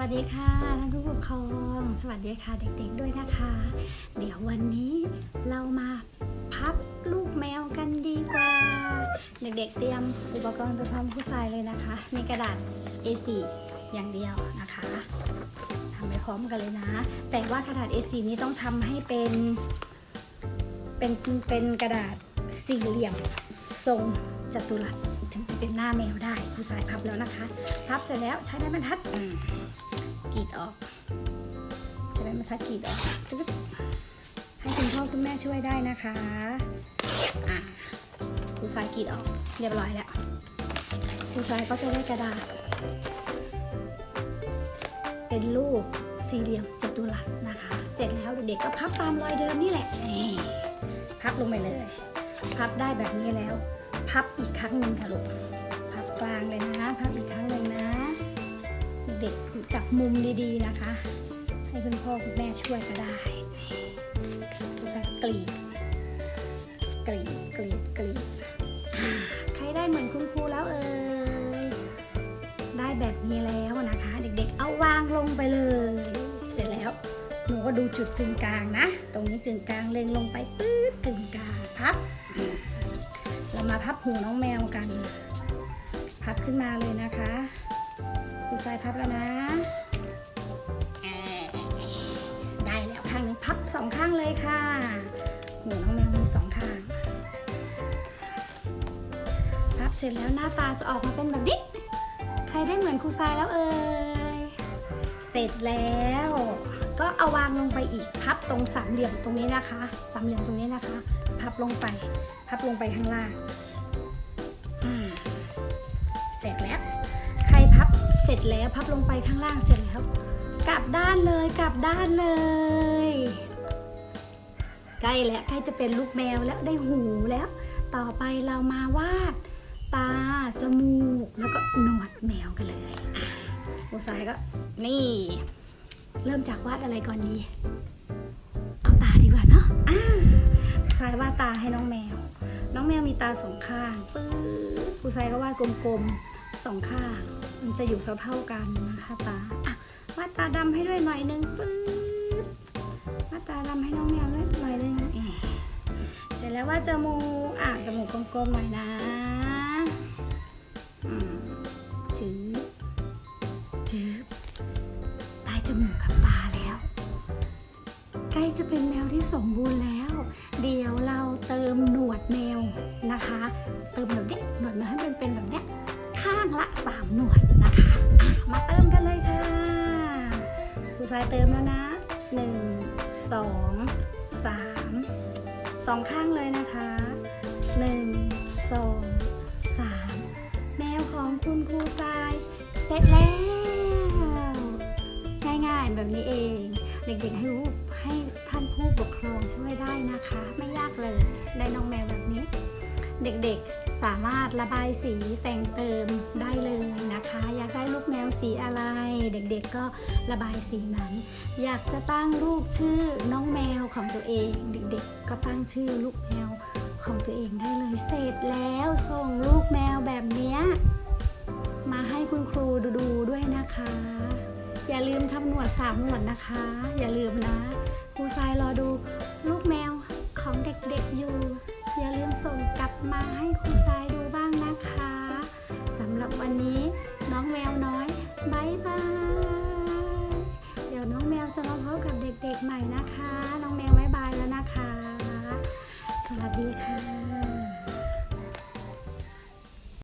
วัสดีค่ะท่านผู้ปกครองสวัสดีค่ะเด็กๆด้วยนะคะ เดี๋ยววันนี้เรามาพับลูกแมวกันดีกว่า เด็กๆเตรียมอุปกรณ์ไปพร้อมผู้ชายเลยนะคะ มีกระดาษ A4 อย่างเดียวนะคะทำไปพร้อมกันเลยนะ แต่ว่ากระดาษ A4 นี้ต้องทำให้เป็น เป็นเป็นกระดาษสี่เหลี่ยมทรงจัตุรัสถึงจะเป็นหน้าแมวได้ผู้ชายพับแล้วนะคะ พับเสร็จแล้วใช้ไม้บรรทัด ม้บรรทัดกรีดออกให้คุณพ่อคุณแม่ช่วยได้นะคะอะผู้ายกีดออกเรียบร้อยแล้วผู้ายก็จะได้กระดาษ เป็นรูปสี่เหลี่ยมจัตุรัสนะคะ เสร็จแล้วเด็กๆก็พับตามรอยเดิมนี่แหละนี่พับลงไปเลย พับได้แบบนี้แล้ว พับอีกครั้งหนึ่งค่ะลูกพับกลางเลยนะพับอีกครั้งหนึ่งนะ เด็กจับมุมดีๆนะคะ ให้คุณพ่อคุณแม่ช่วยก็ได้นี่กรีดกรีดกรีดกรีดใครได้เหมือนคุณครูแล้วเอ่ยได้แบบนี้แล้วนะคะ เด็กๆ เอาวางลงไปเลย เสร็จแล้วหนูก็ดูจุดกึ่งกลางนะ ตรงนี้กึ่งกลางเล็งลงไปปื๊ดกึ่งกลางพับ เรามาพับหูน้องแมวกัน พับขึ้นมาเลยนะคะคุณทรายพับแล้วนะางเลยค่ะหูน้องแมวมีสองข้างพับเสร็จแล้วหน้าตาจะออกมาเป็นแบบนี้ ใครได้เหมือนครูทรายแล้วเอ่ย เสร็จแล้ว ก็เอาวางลงไปอีกพับตรงสามเหลี่ยมตรงนี้นะคะ สามเหลี่ยมตรงนี้นะคะ พับลงไป พับลงไปข้างล่างเสร็จแล้ว ใครพับเสร็จแล้วพับลงไปข้างล่างเสร็จแล้ว กลับด้านเลยกลับด้านเลย ใกล้แล้วใกล้จะเป็นลูกแมวแล้วได้หูแล้ว ต่อไปเรามาวาด ตา จมูก แล้วก็หนวดแมวกันเลยโอสายก็นี่ เริ่มจากวาดอะไรก่อนดี เอาตาดีกว่าเนาะอ่าสายวาดตาให้น้องแมว น้องแมวมีตาสองข้างปื๊ดครูสายก็วาดกลมๆสองข้าง มันจะอยู่เท่าๆกันนะคะตาอะวาดตาดำให้ด้วยหน่อยนึงปื๊ด ตาดำให้น้องแมวด้วยหน่อยนึงเอ๊ะเสร็จแล้วว่าจมูกอะจมูกกลมๆหน่อยนะอืมจืดจืดได้จมูกกับตาแล้ว ใกล้จะเป็นแมวที่สมบูรณ์แล้ว เดี๋ยวเราเติมหนวดแมวนะคะ เติมแบบนี้หนวดแมวให้มันเป็นแบบนี้ข้างละสามหนวดนะคะอะมาเติมกันเลยค่ะครูสายเติมแล้วนะหนึ่ง สองสามสองข้างเลยนะคะหนึ่งสองสามแมวของคุณครูทรายเสร็จแล้ว ง่ายๆแบบนี้เอง เด็กๆให้รู้ให้ท่านผู้ปกครองช่วยได้นะคะ ไม่ยากเลยได้น้องแมวแบบนี้ เด็กๆ สามารถระบายสีแต่งเติมได้เลยนะคะ อยากได้ลูกแมวสีอะไร เด็กๆก็ระบายสีนั้น อยากจะตั้งรูปชื่อน้องแมวของตัวเอง เด็กๆ ก็ตั้งชื่อลูกแมวของตัวเองได้เลยเสร็จแล้วส่งลูกแมวแบบนี้มาให้คุณครูดูด้วยนะคะ อย่าลืมทำหนวดสามหนวดนะคะ อย่าลืมนะครูทรายรอดูลูกแมวของเด็กๆอยู่ อย่าลืมส่งกลับมาให้ครูทรายดู